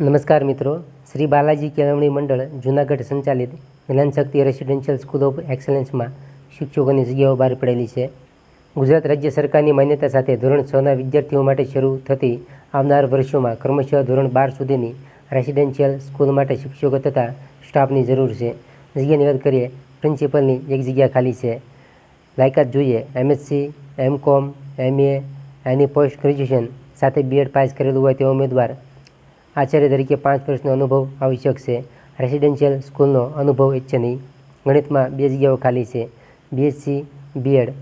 નમસ્કાર મિત્રો. શ્રી બાલાજી કેળવણી મંડળ, જૂનાગઢ સંચાલિત જ્ઞાનશક્તિ રેસિડેન્શિયલ સ્કૂલ ઓફ એક્સલન્સમાં શિક્ષકોની જગ્યાઓ બહાર પડેલી છે. ગુજરાત રાજ્ય સરકારની માન્યતા સાથે ધોરણ છના વિદ્યાર્થીઓ માટે શરૂ થતી આવનાર વર્ષોમાં ક્રમશઃ ધોરણ બાર સુધીની રેસિડેન્શિયલ સ્કૂલ માટે શિક્ષકો તથા સ્ટાફની જરૂર છે. જગ્યાની વાત કરીએ, પ્રિન્સિપલની એક જગ્યા ખાલી છે. લાયકાત જોઈએ, MSc, MCom, MA, any post graduation સાથે બીએડ પાસ કરેલું હોય તેવા ઉમેદવાર આચાર્ય તરીકે પાંચ વર્ષનો અનુભવ આવશ્યક છે રેસિડેન્શિયલ સ્કૂલનો અનુભવ ઇચ્છનીય ગણિતમાં બે જગ્યાઓ ખાલી છે. બીએસસી બીએડ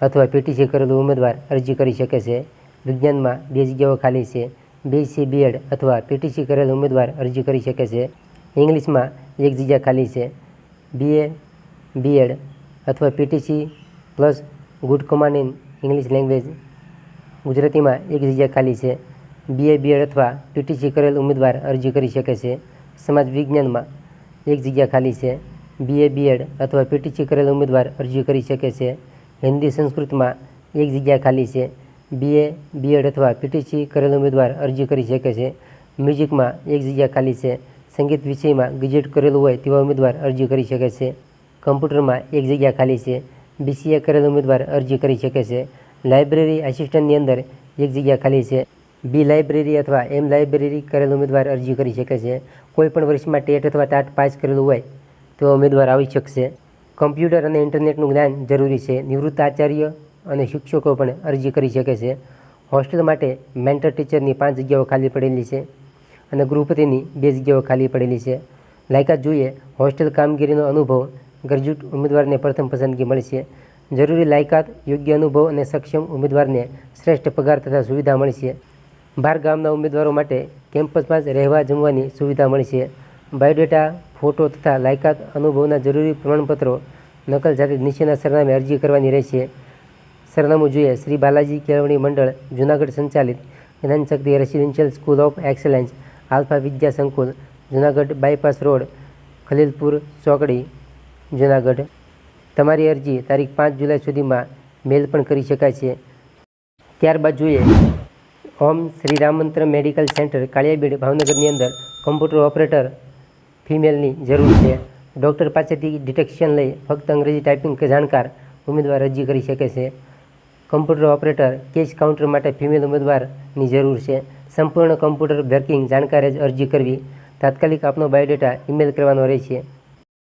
અથવા પીટીસી કરેલું ઉમેદવાર અરજી કરી શકે છે. વિજ્ઞાનમાં બે જગ્યાઓ ખાલી છે. બીએસસી બીએડ અથવા પીટીસી કરેલ ઉમેદવાર અરજી કરી શકે છે. ઇંગ્લિશમાં એક જગ્યા ખાલી છે. બીએ બીએડ અથવા PTC plus good command in English language ગુજરાતીમાં એક જગ્યા ખાલી છે. બીએ બીએડ અથવા પીટીસી કરેલ ઉમેદવાર અરજી કરી શકે છે. સમાજ વિજ્ઞાનમાં એક જગ્યા ખાલી છે. બીએ બીએડ અથવા પીટીસી કરેલ ઉમેદવાર અરજી કરી શકે છે. હિન્દી સંસ્કૃતમાં એક જગ્યા ખાલી છે. બીએ બીએડ અથવા પીટીસી કરેલ ઉમેદવાર અરજી કરી શકે છે. મ્યુઝિકમાં એક જગ્યા ખાલી છે. સંગીત વિષયમાં ગ્રેજ્યુએટ કરેલું હોય તેવા ઉમેદવાર અરજી કરી શકે છે. કમ્પ્યુટરમાં એક જગ્યા ખાલી છે. બીસીએ કરેલ ઉમેદવાર અરજી કરી શકે છે. લાઇબ્રેરી આસિસ્ટન્ટની અંદર એક જગ્યા ખાલી છે. બી લાઇબ્રેરી અથવા એમ લાઇબ્રેરી કરેલ ઉમેદવાર અરજી કરી શકે છે. કોઈપણ વર્ષમાં ટેટ અથવા ટાટ પાસ કરેલું હોય તો ઉમેદવાર આવી શકશે. કમ્પ્યુટર અને ઇન્ટરનેટનું જ્ઞાન જરૂરી છે. નિવૃત્ત આચાર્ય અને શિક્ષકો પણ અરજી કરી શકે છે. હોસ્ટેલ માટે મેન્ટર ટીચરની પાંચ જગ્યાઓ ખાલી પડેલી છે અને ગૃહપતિની બે જગ્યાઓ ખાલી પડેલી છે. લાયકાત જોઈએ, હોસ્ટેલ કામગીરીનો અનુભવ ગ્રેજ્યુએટ ઉમેદવારને પ્રથમ પસંદગી મળશે જરૂરી લાયકાત, યોગ્ય અનુભવ અને સક્ષમ ઉમેદવારને શ્રેષ્ઠ પગાર તથા સુવિધા મળશે બહાર ગામના ઉમેદવારો માટે કેમ્પસમાં જ રહેવા જમવાની સુવિધા મળશે બાયોડેટા, ફોટો તથા લાયકાત અનુભવના જરૂરી પ્રમાણપત્રો નકલ જાતે નીચેના સરનામે અરજી કરવાની રહેશે. સરનામું જોઈએ. શ્રી બાલાજી કેળવણી મંડળ, જૂનાગઢ સંચાલિત Gyanshakti residential school of excellence, alpha Vidya Sankul, Junagadh bypass road, Khalilpur, ચોકડી, જૂનાગઢ. તમારી અરજી તારીખ પાંચ જુલાઈ સુધીમાં મેલ પણ કરી શકાય છે. ત્યારબાદ જોઈએ. ઓમ શ્રી રામમંત્ર મેડિકલ સેન્ટર કાળિયાબીડ ભાવનગરની અંદર કમ્પ્યુટર ઓપરેટર ફિમેલની જરૂર છે. ડૉક્ટર પાસેથી ડિટેક્શન લઈ ફક્ત અંગ્રેજી ટાઈપિંગ કે જાણકાર ઉમેદવાર અરજી કરી શકે છે. કમ્પ્યુટર ઓપરેટર કેશ કાઉન્ટર માટે ફિમેલ ઉમેદવારની જરૂર છે. સંપૂર્ણ કમ્પ્યુટર વર્કિંગ જાણકારી જ અરજી કરવી. તાત્કાલિક આપનો બાયોડેટા ઈમેલ કરવાનો રહેશે.